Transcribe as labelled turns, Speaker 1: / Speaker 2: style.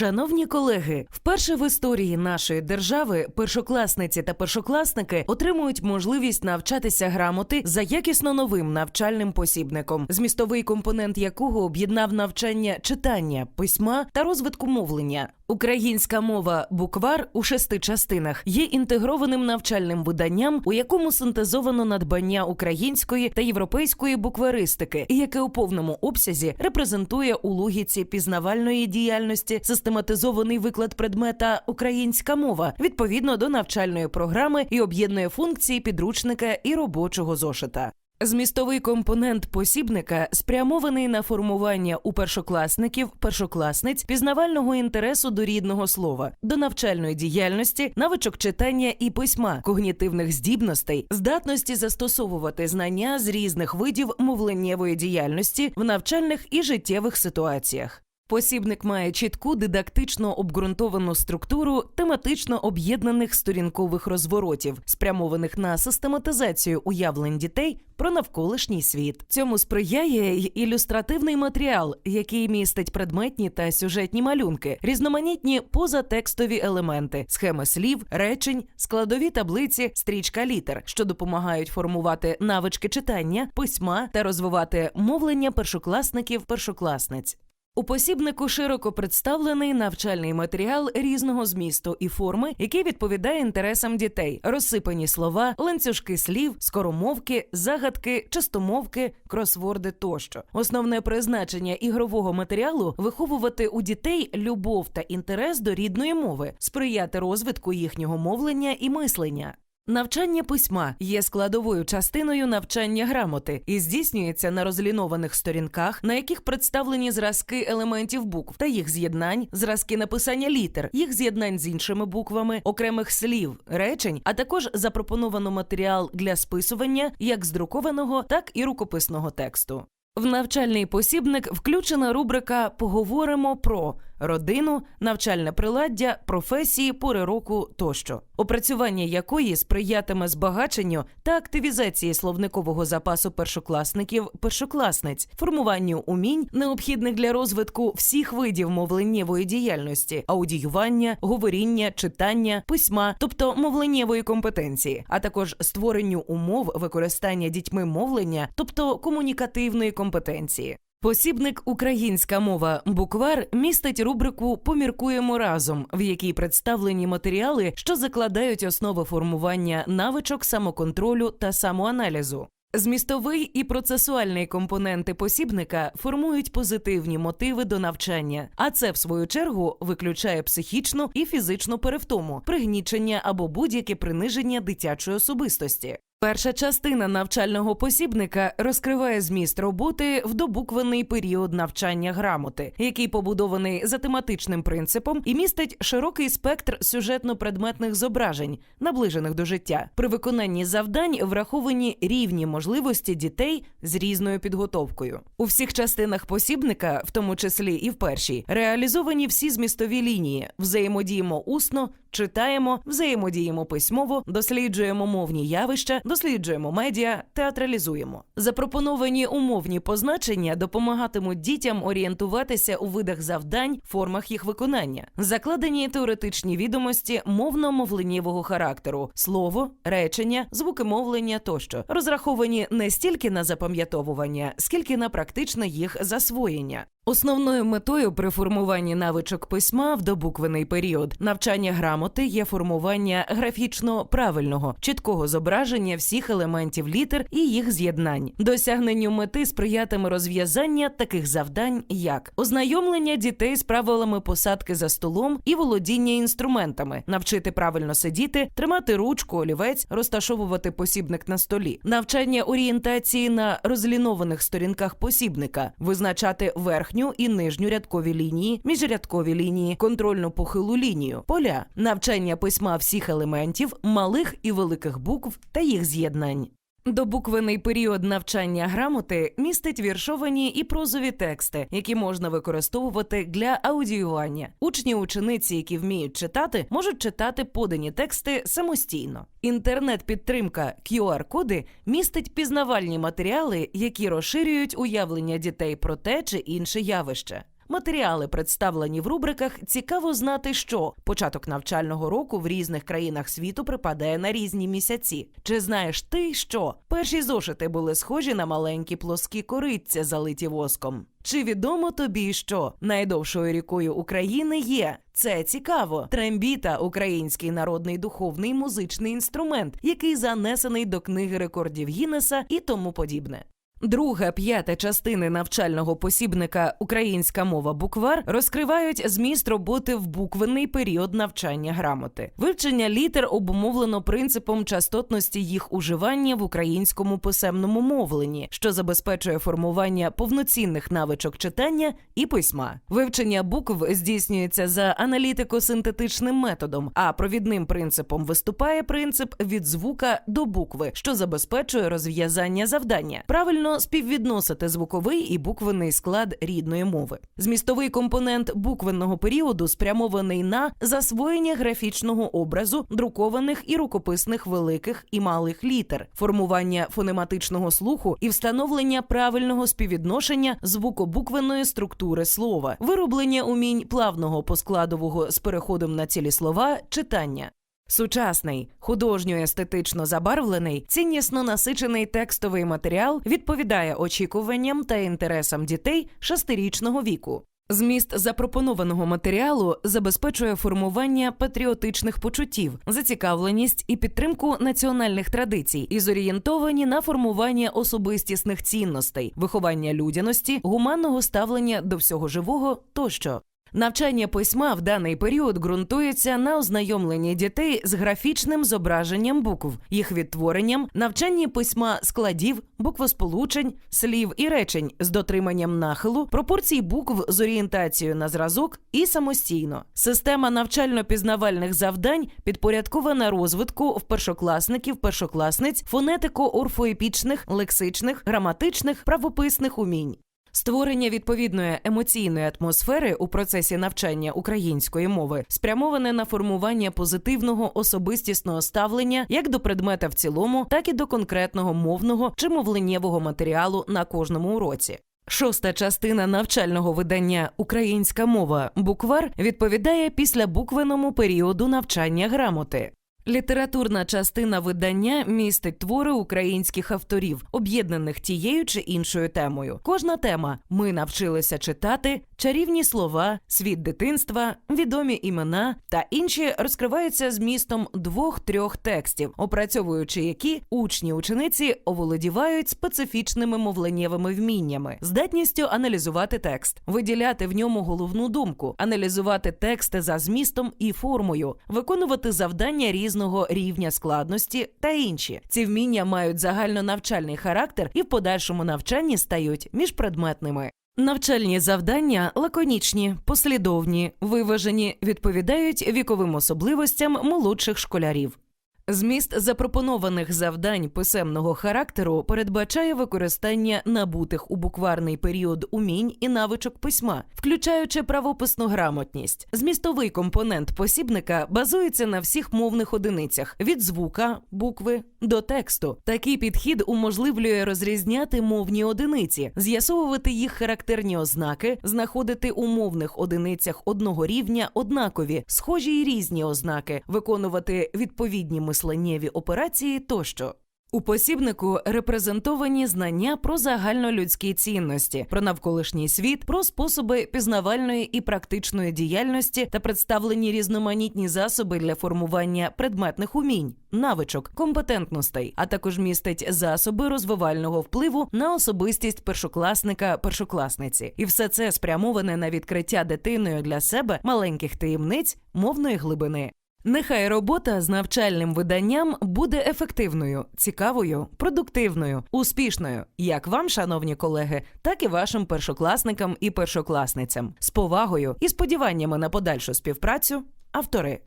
Speaker 1: Шановні колеги, вперше в історії нашої держави першокласниці та першокласники отримують можливість навчатися грамоти за якісно новим навчальним посібником, змістовий компонент якого об'єднав навчання читання, письма та розвитку мовлення. Українська мова буквар у шести частинах є інтегрованим навчальним виданням, у якому синтезовано надбання української та європейської букваристики, і яке у повному обсязі репрезентує у логіці пізнавальної діяльності систематизований виклад предмета українська мова відповідно до навчальної програми і об'єднує функції підручника і робочого зошита. Змістовий компонент посібника спрямований на формування у першокласників, першокласниць пізнавального інтересу до рідного слова, до навчальної діяльності, навичок читання і письма, когнітивних здібностей, здатності застосовувати знання з різних видів мовленнєвої діяльності в навчальних і життєвих ситуаціях. Посібник має чітку дидактично обґрунтовану структуру тематично об'єднаних сторінкових розворотів, спрямованих на систематизацію уявлень дітей про навколишній світ. Цьому сприяє й ілюстративний матеріал, який містить предметні та сюжетні малюнки, різноманітні позатекстові елементи, схеми слів, речень, складові таблиці, стрічка літер, що допомагають формувати навички читання, письма та розвивати мовлення першокласників першокласниць. У посібнику широко представлений навчальний матеріал різного змісту і форми, який відповідає інтересам дітей, розсипані слова, ланцюжки слів, скоромовки, загадки, частомовки, кросворди тощо. Основне призначення ігрового матеріалу виховувати у дітей любов та інтерес до рідної мови, сприяти розвитку їхнього мовлення і мислення. Навчання письма є складовою частиною навчання грамоти і здійснюється на розлінованих сторінках, на яких представлені зразки елементів букв та їх з'єднань, зразки написання літер, їх з'єднань з іншими буквами, окремих слів, речень, а також запропоновано матеріал для списування як з друкованого, так і рукописного тексту. В навчальний посібник включена рубрика Поговоримо про родину, навчальне приладдя, професії, пори року тощо, опрацювання якої сприятиме збагаченню та активізації словникового запасу першокласників, першокласниць, формуванню умінь, необхідних для розвитку всіх видів мовленнєвої діяльності, аудіювання, говоріння, читання, письма, тобто мовленнєвої компетенції, а також створенню умов використання дітьми мовлення, тобто комунікативної компетенції. Посібник Українська мова буквар містить рубрику Поміркуємо разом, в якій представлені матеріали, що закладають основи формування навичок самоконтролю та самоаналізу. Змістовий і процесуальний компоненти посібника формують позитивні мотиви до навчання, а це в свою чергу виключає психічну і фізичну перевтому, пригнічення або будь-яке приниження дитячої особистості. Перша частина навчального посібника розкриває зміст роботи в добуквений період навчання грамоти, який побудований за тематичним принципом і містить широкий спектр сюжетно-предметних зображень, наближених до життя. При виконанні завдань враховані рівні можливості дітей з різною підготовкою. У всіх частинах посібника, в тому числі і в першій, реалізовані всі змістові лінії. Взаємодіємо усно, читаємо, взаємодіємо письмово, досліджуємо мовні явища, досліджуємо медіа, театралізуємо. Запропоновані умовні позначення допомагатимуть дітям орієнтуватися у видах завдань, формах їх виконання, закладені теоретичні відомості мовно-мовленнєвого характеру, слово, речення, звуки мовлення тощо, розраховані не стільки на запам'ятовування, скільки на практичне їх засвоєння. Основною метою при формуванні навичок письма в добуквений період навчання грамоти є формування графічно правильного, чіткого зображення всіх елементів літер і їх з'єднань. Досягненню мети сприятиме розв'язання таких завдань, як ознайомлення дітей з правилами посадки за столом і володіння інструментами, навчити правильно сидіти, тримати ручку, олівець, розташовувати посібник на столі, навчання орієнтації на розлінованих сторінках посібника, визначати верхню і нижню рядкові лінії, міжрядкові лінії, контрольну похилу лінію, поля, навчання письма всіх елементів, малих і великих букв та їх з'єднань. Добуквений період навчання грамоти містить віршовані і прозові тексти, які можна використовувати для аудіювання. Учні учениці, які вміють читати, можуть читати подані тексти самостійно. Інтернет-підтримка QR-коди містить пізнавальні матеріали, які розширюють уявлення дітей про те чи інше явище. Матеріали представлені в рубриках Цікаво знати, що початок навчального року в різних країнах світу припадає на різні місяці. Чи знаєш ти, що перші зошити були схожі на маленькі плоскі кориця, залиті воском? Чи відомо тобі, що найдовшою рікою України є? Це цікаво. Трембіта український народний духовний музичний інструмент, який занесений до книги рекордів Гіннеса і тому подібне. Друга п'ята частини навчального посібника Українська мова буквар розкривають зміст роботи в буквенний період навчання грамоти. Вивчення літер обумовлено принципом частотності їх уживання в українському писемному мовленні, що забезпечує формування повноцінних навичок читання і письма. Вивчення букв здійснюється за аналітико-синтетичним методом, а провідним принципом виступає принцип від звука до букви, що забезпечує розв'язання завдання. Правильно співвідносити звуковий і буквенний склад рідної мови. Змістовий компонент буквенного періоду спрямований на засвоєння графічного образу друкованих і рукописних великих і малих літер, формування фонематичного слуху і встановлення правильного співвідношення звукобуквеної структури слова, вироблення умінь плавного поскладового з переходом на цілі слова читання. Сучасний, художньо-естетично забарвлений, ціннісно насичений текстовий матеріал відповідає очікуванням та інтересам дітей шестирічного віку. Зміст запропонованого матеріалу забезпечує формування патріотичних почуттів, зацікавленість і підтримку національних традицій і зорієнтовані на формування особистісних цінностей, виховання людяності, гуманного ставлення до всього живого тощо. Навчання письма в даний період ґрунтується на ознайомленні дітей з графічним зображенням букв, їх відтворенням, навчанні письма складів, буквосполучень, слів і речень з дотриманням нахилу, пропорцій букв з орієнтацією на зразок і самостійно. Система навчально-пізнавальних завдань підпорядкована розвитку в першокласників, першокласниць, фонетико-орфоепічних, лексичних, граматичних, правописних умінь. Створення відповідної емоційної атмосфери у процесі навчання української мови спрямоване на формування позитивного особистісного ставлення як до предмета в цілому, так і до конкретного мовного чи мовленнєвого матеріалу на кожному уроці. Шоста частина навчального видання Українська мова буквар відповідає післябуквеному періоду навчання грамоти. Літературна частина видання містить твори українських авторів, об'єднаних тією чи іншою темою. Кожна тема ми навчилися читати, чарівні слова, світ дитинства, відомі імена та інші розкриваються змістом двох-трьох текстів, опрацьовуючи які учні учениці оволодівають специфічними мовленнєвими вміннями, здатністю аналізувати текст, виділяти в ньому головну думку, аналізувати тексти за змістом і формою, виконувати завдання різного рівня складності та інші. Ці вміння мають загальнонавчальний характер і в подальшому навчанні стають міжпредметними. Навчальні завдання лаконічні, послідовні, виважені, відповідають віковим особливостям молодших школярів. Зміст запропонованих завдань писемного характеру передбачає використання набутих у букварний період умінь і навичок письма, включаючи правописну грамотність. Змістовий компонент посібника базується на всіх мовних одиницях від звука, букви до тексту. Такий підхід уможливлює розрізняти мовні одиниці, з'ясовувати їх характерні ознаки, знаходити у мовних одиницях одного рівня однакові, схожі й різні ознаки, виконувати відповідні мисленнєві операції тощо. У посібнику репрезентовані знання про загальнолюдські цінності, про навколишній світ, про способи пізнавальної і практичної діяльності та представлені різноманітні засоби для формування предметних умінь, навичок, компетентностей, а також містить засоби розвивального впливу на особистість першокласника першокласниці. І все це спрямоване на відкриття дитиною для себе маленьких таємниць мовної глибини. Нехай робота з навчальним виданням буде ефективною, цікавою, продуктивною, успішною, як вам, шановні колеги, так і вашим першокласникам і першокласницям, з повагою і сподіваннями на подальшу співпрацю. Автори